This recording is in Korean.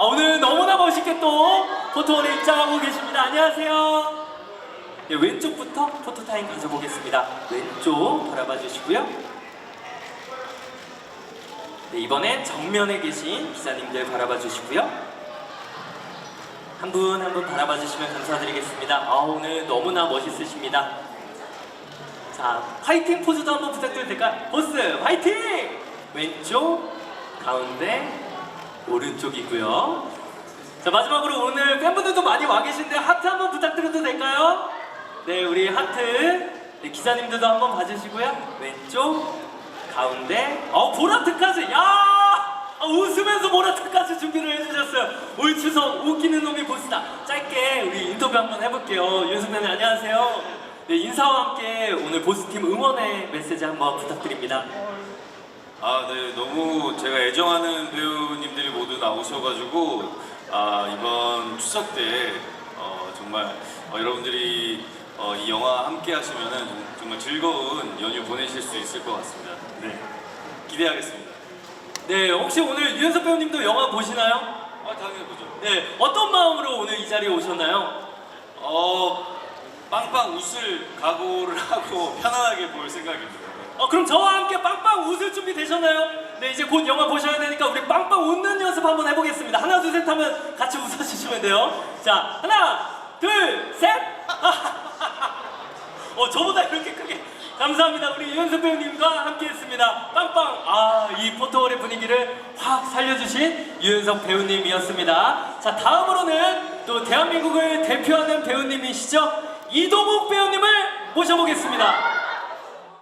아, 오늘 너무나 멋있게 또 포토원에 입장하고 계십니다. 안녕하세요. 네, 왼쪽부터 포토타임 가져보겠습니다. 왼쪽 바라봐 주시고요. 네, 이번엔 정면에 계신 기자님들 바라봐 주시고요. 한 분 한 분 바라봐 주시면 감사드리겠습니다. 아, 오늘 너무나 멋있으십니다. 자, 화이팅 포즈도 한번 부탁드려도 될까요? 보스, 화이팅! 왼쪽, 가운데, 오른쪽이고요. 자, 마지막으로 오늘 팬분들도 많이 와 계신데 하트 한번 부탁드려도 될까요? 네, 우리 하트. 네, 기자님들도 한번 봐주시고요. 왼쪽, 가운데, 어, 보라트까지! 야! 아, 웃으면서 보라트까지 준비를 해주셨어요. 올 추석 웃기는 놈이 보스다. 짧게 우리 인터뷰 한번 해볼게요. 윤수배님 안녕하세요. 네, 인사와 함께 오늘 보스팀 응원의 메시지 한번 부탁드립니다. 아, 네, 너무 제가 애정하는 배우님들이 모두 나오셔가지고 아, 이번 추석 때 어, 정말 어, 여러분들이 어, 이 영화 함께 하시면은 정말 즐거운 연휴 보내실 수 있을 것 같습니다. 네, 기대하겠습니다. 네, 혹시 오늘 유현석 배우님도 영화 보시나요? 아, 당연히 보죠. 네, 어떤 마음으로 오늘 이 자리에 오셨나요? 어, 빵빵 웃을 각오를 하고 편안하게 볼 생각입니다. 어, 그럼 저와 함께 준비 되셨나요? 네, 이제 곧 영화 보셔야 되니까 우리 빵빵 웃는 연습 한번 해보겠습니다. 하나, 둘, 셋 하면 같이 웃어주시면 돼요. 자, 하나, 둘, 셋! 어, 저보다 이렇게 크게. 감사합니다. 우리 유현석 배우님과 함께 했습니다. 빵빵! 아, 이 포토월의 분위기를 확 살려주신 유현석 배우님이었습니다. 자, 다음으로는 또 대한민국을 대표하는 배우님이시죠? 이도목 배우님을 모셔보겠습니다.